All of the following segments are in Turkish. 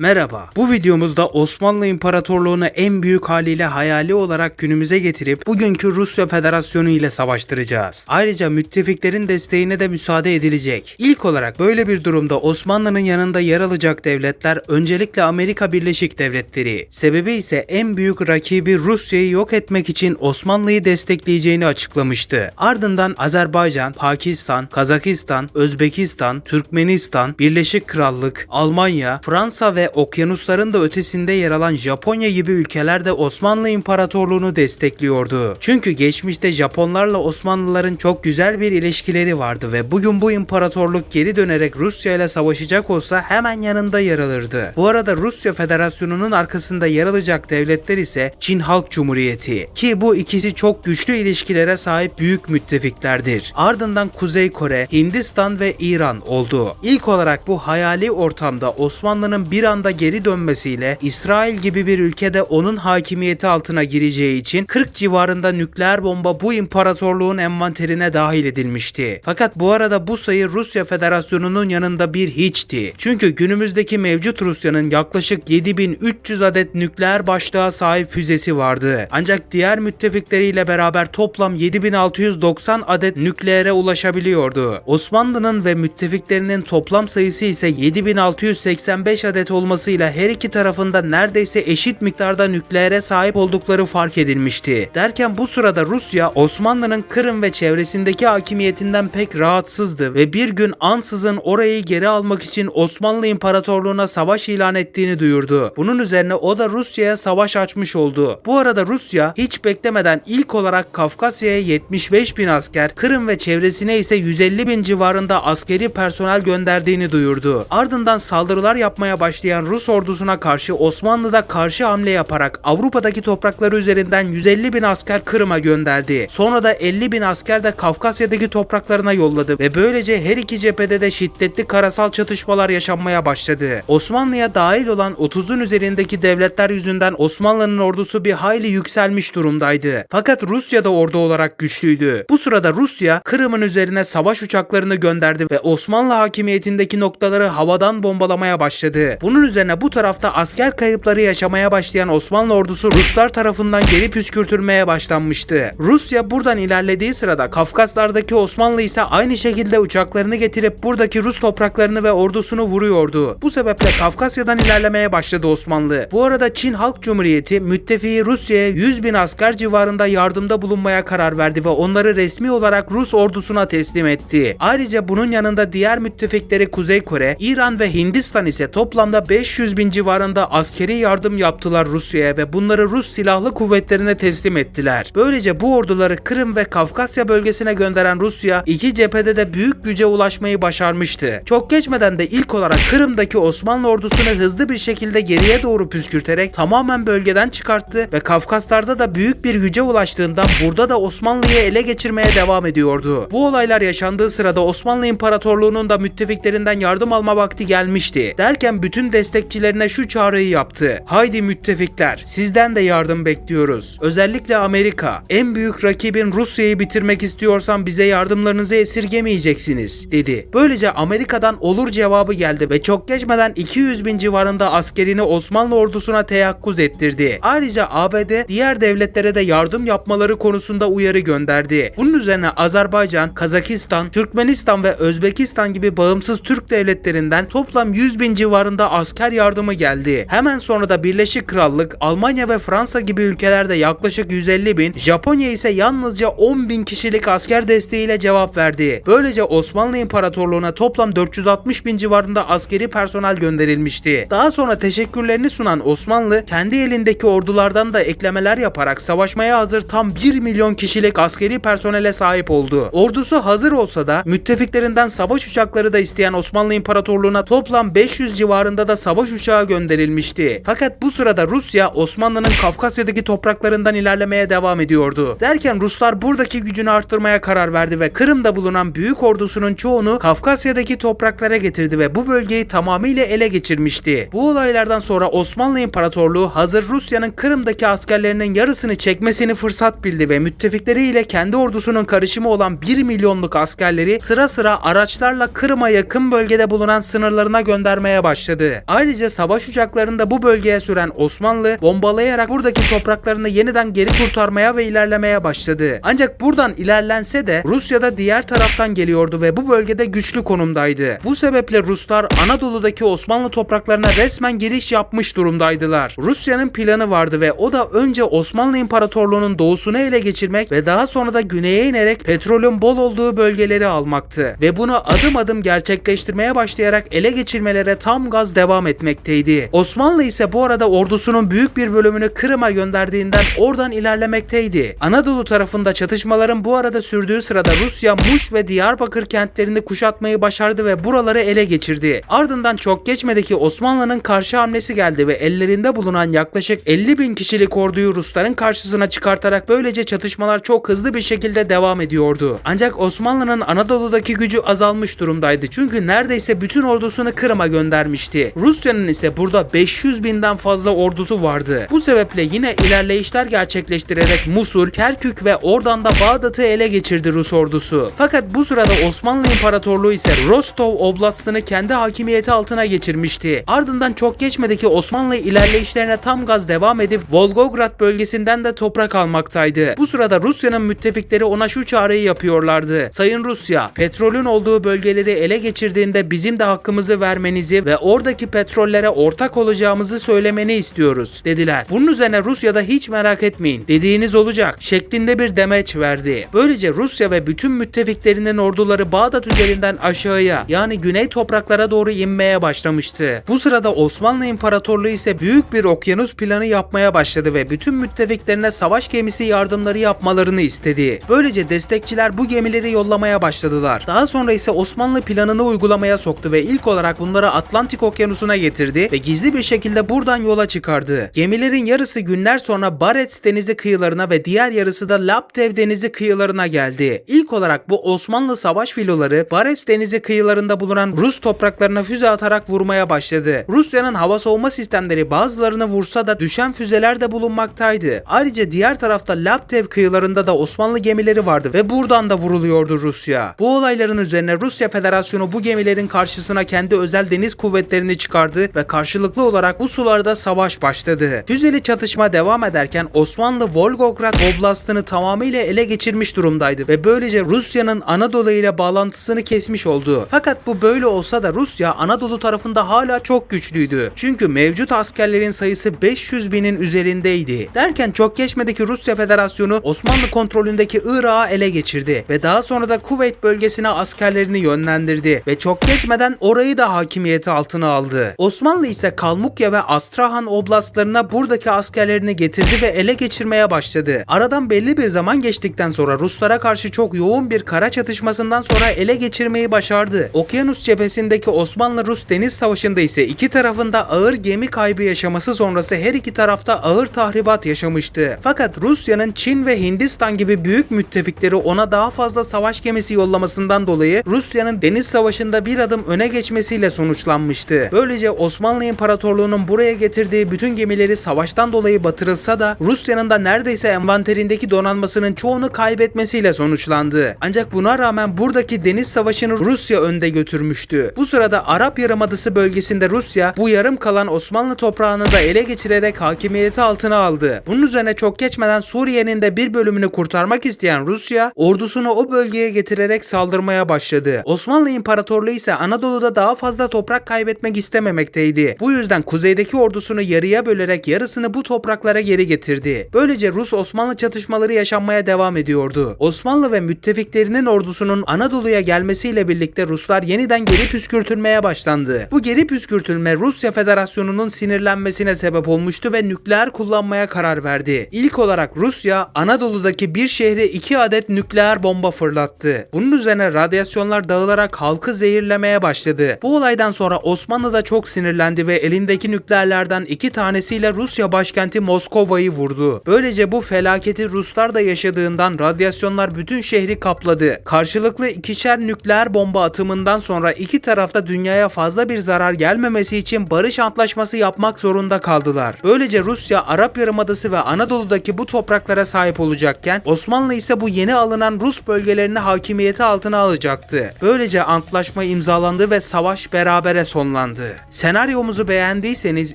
Merhaba. Bu videomuzda Osmanlı İmparatorluğu'nu en büyük haliyle hayali olarak günümüze getirip bugünkü Rusya Federasyonu ile savaştıracağız. Ayrıca müttefiklerin desteğine de müsaade edilecek. İlk olarak böyle bir durumda Osmanlı'nın yanında yer alacak devletler öncelikle Amerika Birleşik Devletleri. Sebebi ise en büyük rakibi Rusya'yı yok etmek için Osmanlı'yı destekleyeceğini açıklamıştı. Ardından Azerbaycan, Pakistan, Kazakistan, Özbekistan, Türkmenistan, Birleşik Krallık, Almanya, Fransa ve okyanusların da ötesinde yer alan Japonya gibi ülkeler de Osmanlı İmparatorluğunu destekliyordu. Çünkü geçmişte Japonlarla Osmanlıların çok güzel bir ilişkileri vardı ve bugün bu imparatorluk geri dönerek Rusya ile savaşacak olsa hemen yanında yer alırdı. Bu arada Rusya Federasyonu'nun arkasında yer alacak devletler ise Çin Halk Cumhuriyeti ki bu ikisi çok güçlü ilişkilere sahip büyük müttefiklerdir. Ardından Kuzey Kore, Hindistan ve İran oldu. İlk olarak bu hayali ortamda Osmanlı'nın bir anda geri dönmesiyle İsrail gibi bir ülkede onun hakimiyeti altına gireceği için 40 civarında nükleer bomba bu imparatorluğun envanterine dahil edilmişti. Fakat bu arada bu sayı Rusya Federasyonu'nun yanında bir hiçti. Çünkü günümüzdeki mevcut Rusya'nın yaklaşık 7300 adet nükleer başlığa sahip füzesi vardı. Ancak diğer müttefikleriyle beraber toplam 7690 adet nükleere ulaşabiliyordu. Osmanlı'nın ve müttefiklerinin toplam sayısı ise 7685 adet olmasıyla her iki tarafında neredeyse eşit miktarda nükleere sahip oldukları fark edilmişti. Derken bu sırada Rusya Osmanlı'nın Kırım ve çevresindeki hakimiyetinden pek rahatsızdı ve bir gün ansızın orayı geri almak için Osmanlı İmparatorluğu'na savaş ilan ettiğini duyurdu. Bunun üzerine o da Rusya'ya savaş açmış oldu. Bu arada Rusya hiç beklemeden ilk olarak Kafkasya'ya 75 bin asker, Kırım ve çevresine ise 150 bin civarında askeri personel gönderdiğini duyurdu. Ardından saldırılar yapmaya başlayan Rus ordusuna karşı Osmanlı da karşı hamle yaparak Avrupa'daki toprakları üzerinden 150 bin asker Kırım'a gönderdi. Sonra da 50 bin asker de Kafkasya'daki topraklarına yolladı ve böylece her iki cephede de şiddetli karasal çatışmalar yaşanmaya başladı. Osmanlı'ya dahil olan 30'un üzerindeki devletler yüzünden Osmanlı'nın ordusu bir hayli yükselmiş durumdaydı. Fakat Rusya da ordu olarak güçlüydü. Bu sırada Rusya Kırım'ın üzerine savaş uçaklarını gönderdi ve Osmanlı hakimiyetindeki noktaları havadan bombalamaya başladı. Bunun üzerine bu tarafta asker kayıpları yaşamaya başlayan Osmanlı ordusu Ruslar tarafından geri püskürtülmeye başlanmıştı. Rusya buradan ilerlediği sırada Kafkaslardaki Osmanlı ise aynı şekilde uçaklarını getirip buradaki Rus topraklarını ve ordusunu vuruyordu. Bu sebeple Kafkasya'dan ilerlemeye başladı Osmanlı. Bu arada Çin Halk Cumhuriyeti müttefiği Rusya'ya 100 bin asker civarında yardımda bulunmaya karar verdi ve onları resmi olarak Rus ordusuna teslim etti. Ayrıca bunun yanında diğer müttefikleri Kuzey Kore, İran ve Hindistan ise toplamda 500 bin civarında askeri yardım yaptılar Rusya'ya ve bunları Rus silahlı kuvvetlerine teslim ettiler. Böylece bu orduları Kırım ve Kafkasya bölgesine gönderen Rusya iki cephede de büyük güce ulaşmayı başarmıştı. Çok geçmeden de ilk olarak Kırım'daki Osmanlı ordusunu hızlı bir şekilde geriye doğru püskürterek tamamen bölgeden çıkarttı ve Kafkaslar'da da büyük bir güce ulaştığından burada da Osmanlı'yı ele geçirmeye devam ediyordu. Bu olaylar yaşandığı sırada Osmanlı İmparatorluğu'nun da müttefiklerinden yardım alma vakti gelmişti. Derken bütün destekçilerine şu çağrıyı yaptı. Haydi müttefikler sizden de yardım bekliyoruz. Özellikle Amerika. En büyük rakibin Rusya'yı bitirmek istiyorsan bize yardımlarınızı esirgemeyeceksiniz dedi. Böylece Amerika'dan olur cevabı geldi ve çok geçmeden 200 bin civarında askerini Osmanlı ordusuna teyakkuz ettirdi. Ayrıca ABD diğer devletlere de yardım yapmaları konusunda uyarı gönderdi. Bunun üzerine Azerbaycan, Kazakistan, Türkmenistan ve Özbekistan gibi bağımsız Türk devletlerinden toplam 100 bin civarında asker yardımı geldi. Hemen sonra da Birleşik Krallık, Almanya ve Fransa gibi ülkelerde yaklaşık 150 bin, Japonya ise yalnızca 10 bin kişilik asker desteğiyle cevap verdi. Böylece Osmanlı İmparatorluğu'na toplam 460 bin civarında askeri personel gönderilmişti. Daha sonra teşekkürlerini sunan Osmanlı, kendi elindeki ordulardan da eklemeler yaparak savaşmaya hazır tam 1 milyon kişilik askeri personele sahip oldu. Ordusu hazır olsa da müttefiklerinden savaş uçakları da isteyen Osmanlı İmparatorluğu'na toplam 500 civarında da savaş uçağı gönderilmişti. Fakat bu sırada Rusya Osmanlı'nın Kafkasya'daki topraklarından ilerlemeye devam ediyordu. Derken Ruslar buradaki gücünü arttırmaya karar verdi ve Kırım'da bulunan büyük ordusunun çoğunu Kafkasya'daki topraklara getirdi ve bu bölgeyi tamamıyla ele geçirmişti. Bu olaylardan sonra Osmanlı İmparatorluğu hazır Rusya'nın Kırım'daki askerlerinin yarısını çekmesini fırsat bildi ve müttefikleriyle kendi ordusunun karışımı olan 1 milyonluk askerleri sıra sıra araçlarla Kırım'a yakın bölgede bulunan sınırlarına göndermeye başladı. Ayrıca savaş uçaklarını da bu bölgeye süren Osmanlı bombalayarak buradaki topraklarını yeniden geri kurtarmaya ve ilerlemeye başladı. Ancak buradan ilerlense de Rusya da diğer taraftan geliyordu ve bu bölgede güçlü konumdaydı. Bu sebeple Ruslar Anadolu'daki Osmanlı topraklarına resmen giriş yapmış durumdaydılar. Rusya'nın planı vardı ve o da önce Osmanlı İmparatorluğu'nun doğusunu ele geçirmek ve daha sonra da güneye inerek petrolün bol olduğu bölgeleri almaktı. Ve bunu adım adım gerçekleştirmeye başlayarak ele geçirmelere tam gaz devam etmekteydi. Osmanlı ise bu arada ordusunun büyük bir bölümünü Kırım'a gönderdiğinden oradan ilerlemekteydi. Anadolu tarafında çatışmaların bu arada sürdüğü sırada Rusya Muş ve Diyarbakır kentlerini kuşatmayı başardı ve buraları ele geçirdi. Ardından çok geçmedi ki Osmanlı'nın karşı hamlesi geldi ve ellerinde bulunan yaklaşık 50 bin kişilik orduyu Rusların karşısına çıkartarak böylece çatışmalar çok hızlı bir şekilde devam ediyordu. Ancak Osmanlı'nın Anadolu'daki gücü azalmış durumdaydı çünkü neredeyse bütün ordusunu Kırım'a göndermişti. Rusya'nın ise burada 500 binden fazla ordusu vardı. Bu sebeple yine ilerleyişler gerçekleştirerek Musul, Kerkük ve oradan da Bağdat'ı ele geçirdi Rus ordusu. Fakat bu sırada Osmanlı İmparatorluğu ise Rostov Oblast'ını kendi hakimiyeti altına geçirmişti. Ardından çok geçmedi ki Osmanlı ilerleyişlerine tam gaz devam edip Volgograd bölgesinden de toprak almaktaydı. Bu sırada Rusya'nın müttefikleri ona şu çağrıyı yapıyorlardı. Sayın Rusya, petrolün olduğu bölgeleri ele geçirdiğinde bizim de hakkımızı vermenizi ve oradaki petrollere ortak olacağımızı söylemeni istiyoruz dediler. Bunun üzerine Rusya'da hiç merak etmeyin dediğiniz olacak şeklinde bir demeç verdi. Böylece Rusya ve bütün müttefiklerinin orduları Bağdat üzerinden aşağıya yani güney topraklara doğru inmeye başlamıştı. Bu sırada Osmanlı İmparatorluğu ise büyük bir okyanus planı yapmaya başladı ve bütün müttefiklerine savaş gemisi yardımları yapmalarını istedi. Böylece destekçiler bu gemileri yollamaya başladılar. Daha sonra ise Osmanlı planını uygulamaya soktu ve ilk olarak bunları Atlantik Okyanusu'na getirdi ve gizli bir şekilde buradan yola çıkardı. Gemilerin yarısı günler sonra Barents Denizi kıyılarına ve diğer yarısı da Laptev Denizi kıyılarına geldi. İlk olarak bu Osmanlı savaş filoları Barents Denizi kıyılarında bulunan Rus topraklarına füze atarak vurmaya başladı. Rusya'nın hava savunma sistemleri bazılarını vursa da düşen füzeler de bulunmaktaydı. Ayrıca diğer tarafta Laptev kıyılarında da Osmanlı gemileri vardı ve buradan da vuruluyordu Rusya. Bu olayların üzerine Rusya Federasyonu bu gemilerin karşısına kendi özel deniz kuvvetlerini çıkardı ve karşılıklı olarak bu sularda savaş başladı. Füzeli çatışma devam ederken Osmanlı Volgograd Oblast'ını tamamıyla ele geçirmiş durumdaydı ve böylece Rusya'nın Anadolu ile bağlantısını kesmiş oldu. Fakat bu böyle olsa da Rusya Anadolu tarafında hala çok güçlüydü. Çünkü mevcut askerlerin sayısı 500 binin üzerindeydi. Derken çok geçmedi ki Rusya Federasyonu Osmanlı kontrolündeki Irak'ı ele geçirdi ve daha sonra da Kuveyt bölgesine askerlerini yönlendirdi ve çok geçmeden orayı da hakimiyeti altına aldı. Osmanlı ise Kalmukya ve Astrahan oblastlarına buradaki askerlerini getirdi ve ele geçirmeye başladı. Aradan belli bir zaman geçtikten sonra Ruslara karşı çok yoğun bir kara çatışmasından sonra ele geçirmeyi başardı. Okyanus cephesindeki Osmanlı-Rus deniz savaşında ise iki tarafında ağır gemi kaybı yaşaması sonrası her iki tarafta ağır tahribat yaşamıştı. Fakat Rusya'nın Çin ve Hindistan gibi büyük müttefikleri ona daha fazla savaş gemisi yollamasından dolayı Rusya'nın deniz savaşında bir adım öne geçmesiyle sonuçlanmıştı. Böylece Osmanlı İmparatorluğu'nun buraya getirdiği bütün gemileri savaştan dolayı batırılsa da Rusya'nın da neredeyse envanterindeki donanmasının çoğunu kaybetmesiyle sonuçlandı. Ancak buna rağmen buradaki deniz savaşını Rusya önde götürmüştü. Bu sırada Arap Yarımadası bölgesinde Rusya bu yarım kalan Osmanlı toprağını da ele geçirerek hakimiyeti altına aldı. Bunun üzerine çok geçmeden Suriye'nin de bir bölümünü kurtarmak isteyen Rusya ordusunu o bölgeye getirerek saldırmaya başladı. Osmanlı İmparatorluğu ise Anadolu'da daha fazla toprak kaybetmek istememekteydi. Bu yüzden kuzeydeki ordusunu yarıya bölerek yarısını bu topraklara geri getirdi. Böylece Rus-Osmanlı çatışmaları yaşanmaya devam ediyordu. Osmanlı ve müttefiklerinin ordusunun Anadolu'ya gelmesiyle birlikte Ruslar yeniden geri püskürtülmeye başlandı. Bu geri püskürtülme Rusya Federasyonu'nun sinirlenmesine sebep olmuştu ve nükleer kullanmaya karar verdi. İlk olarak Rusya Anadolu'daki bir şehre iki adet nükleer bomba fırlattı. Bunun üzerine radyasyonlar dağılarak halkı zehirlemeye başladı. Bu olaydan sonra Osmanlı da çok sinirlendi ve elindeki nükleerlerden iki tanesiyle Rusya başkenti Moskova'yı vurdu. Böylece bu felaketi Ruslar da yaşadığından radyasyonlar bütün şehri kapladı. Karşılıklı ikişer nükleer bomba atımından sonra iki tarafta dünyaya fazla bir zarar gelmemesi için barış antlaşması yapmak zorunda kaldılar. Böylece Rusya Arap Yarımadası ve Anadolu'daki bu topraklara sahip olacakken Osmanlı ise bu yeni alınan Rus bölgelerini hakimiyeti altına alacaktı. Böylece antlaşma imzalandı ve savaş berabere sonlandı. Senaryomuzu beğendiyseniz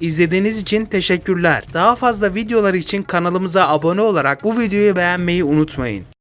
izlediğiniz için teşekkürler. Daha fazla videolar için kanalımıza abone olarak bu videoyu beğenmeyi unutmayın.